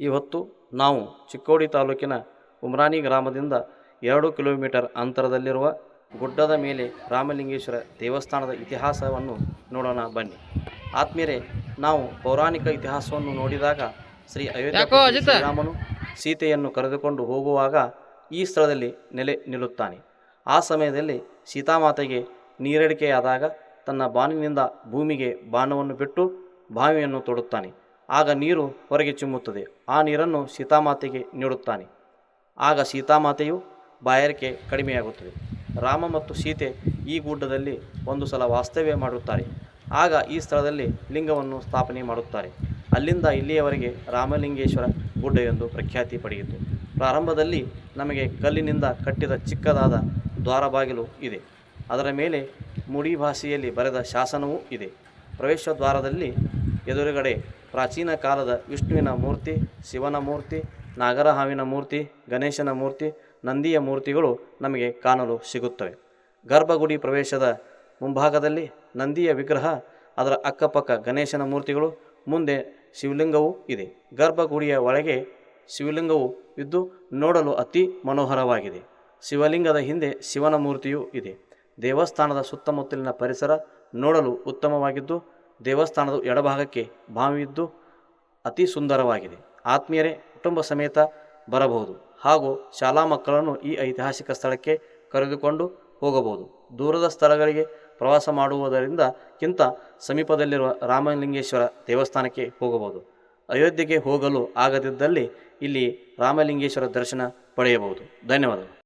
ಇವತ್ತು ನಾವು ಚಿಕ್ಕೋಡಿ ತಾಲೂಕಿನ ಉಮ್ರಾನಿ ಗ್ರಾಮದಿಂದ ಎರಡು ಕಿಲೋಮೀಟರ್ ಅಂತರದಲ್ಲಿರುವ ಗುಡ್ಡದ ಮೇಲೆ ರಾಮಲಿಂಗೇಶ್ವರ ದೇವಸ್ಥಾನದ ಇತಿಹಾಸವನ್ನು ನೋಡೋಣ ಬನ್ನಿ. ಆತ್ಮೀರೆ ನಾವು ಪೌರಾಣಿಕ ಇತಿಹಾಸವನ್ನು ನೋಡಿದಾಗ ಶ್ರೀ ಅಯೋಧ್ಯೆ? ಶ್ರೀರಾಮನು ಸೀತೆಯನ್ನು ಕರೆದುಕೊಂಡು ಹೋಗುವಾಗ ಈ ಸ್ಥಳದಲ್ಲಿ ನೆಲೆ ನಿಲ್ಲುತ್ತಾನೆ. ಆ ಸಮಯದಲ್ಲಿ ಸೀತಾಮಾತೆಗೆ ನೀರಡಿಕೆಯಾದಾಗ ತನ್ನ ಬಾನಿನಿಂದ ಭೂಮಿಗೆ ಬಾಣವನ್ನು ಬಿಟ್ಟು ಬಾವಿಯನ್ನು ತೊಡುತ್ತಾನೆ. ಆಗ ನೀರು ಹೊರಗೆ ಚಿಮ್ಮುತ್ತದೆ. ಆ ನೀರನ್ನು ಸೀತಾಮಾತೆಗೆ ನೀಡುತ್ತಾನೆ. ಆಗ ಸೀತಾಮಾತೆಯು ಬಾಯಾರಿಕೆ ಕಡಿಮೆಯಾಗುತ್ತದೆ. ರಾಮ ಮತ್ತು ಸೀತೆ ಈ ಗುಡ್ಡದಲ್ಲಿ ಒಂದು ಸಲ ವಾಸ್ತವ್ಯ ಮಾಡುತ್ತಾರೆ. ಆಗ ಈ ಸ್ಥಳದಲ್ಲಿ ಲಿಂಗವನ್ನು ಸ್ಥಾಪನೆ ಮಾಡುತ್ತಾರೆ. ಅಲ್ಲಿಂದ ಇಲ್ಲಿಯವರೆಗೆ ರಾಮಲಿಂಗೇಶ್ವರ ಗುಡ್ಡ ಎಂದು ಪ್ರಖ್ಯಾತಿ ಪಡೆಯಿತು. ಪ್ರಾರಂಭದಲ್ಲಿ ನಮಗೆ ಕಲ್ಲಿನಿಂದ ಕಟ್ಟಿದ ಚಿಕ್ಕದಾದ ದ್ವಾರಬಾಗಿಲು ಇದೆ. ಅದರ ಮೇಲೆ ಮುಡಿ ಭಾಷೆಯಲ್ಲಿ ಬರೆದ ಶಾಸನವೂ ಇದೆ. ಪ್ರವೇಶ ದ್ವಾರದಲ್ಲಿ ಎದುರುಗಡೆ ಪ್ರಾಚೀನ ಕಾಲದ ವಿಷ್ಣುವಿನ ಮೂರ್ತಿ, ಶಿವನ ಮೂರ್ತಿ, ನಾಗರಹಾವಿನ ಮೂರ್ತಿ, ಗಣೇಶನ ಮೂರ್ತಿ, ನಂದಿಯ ಮೂರ್ತಿಗಳು ನಮಗೆ ಕಾಣಲು ಸಿಗುತ್ತವೆ. ಗರ್ಭಗುಡಿ ಪ್ರವೇಶದ ಮುಂಭಾಗದಲ್ಲಿ ನಂದಿಯ ವಿಗ್ರಹ, ಅದರ ಅಕ್ಕಪಕ್ಕ ಗಣೇಶನ ಮೂರ್ತಿಗಳು, ಮುಂದೆ ಶಿವಲಿಂಗವೂ ಇದೆ. ಗರ್ಭಗುಡಿಯ ಒಳಗೆ ಶಿವಲಿಂಗವು ಇದ್ದು ನೋಡಲು ಅತಿ ಮನೋಹರವಾಗಿದೆ. ಶಿವಲಿಂಗದ ಹಿಂದೆ ಶಿವನ ಮೂರ್ತಿಯೂ ಇದೆ. ದೇವಸ್ಥಾನದ ಸುತ್ತಮುತ್ತಲಿನ ಪರಿಸರ ನೋಡಲು ಉತ್ತಮವಾಗಿದ್ದು ದೇವಸ್ಥಾನದ ಎಡಭಾಗಕ್ಕೆ ಬಾವಿಯಿದ್ದು ಅತಿ ಸುಂದರವಾಗಿದೆ. ಆತ್ಮೀಯರೇ, ಕುಟುಂಬ ಸಮೇತ ಬರಬಹುದು ಹಾಗೂ ಶಾಲಾ ಮಕ್ಕಳನ್ನು ಈ ಐತಿಹಾಸಿಕ ಸ್ಥಳಕ್ಕೆ ಕರೆದುಕೊಂಡು ಹೋಗಬಹುದು. ದೂರದ ಸ್ಥಳಗಳಿಗೆ ಪ್ರವಾಸ ಮಾಡುವುದರಿಂದ ಕಿಂತ ಸಮೀಪದಲ್ಲಿರುವ ರಾಮಲಿಂಗೇಶ್ವರ ದೇವಸ್ಥಾನಕ್ಕೆ ಹೋಗಬಹುದು. ಅಯೋಧ್ಯೆಗೆ ಹೋಗಲು ಆಗದಿದ್ದಲ್ಲಿ ಇಲ್ಲಿ ರಾಮಲಿಂಗೇಶ್ವರ ದರ್ಶನ ಪಡೆಯಬಹುದು. ಧನ್ಯವಾದಗಳು.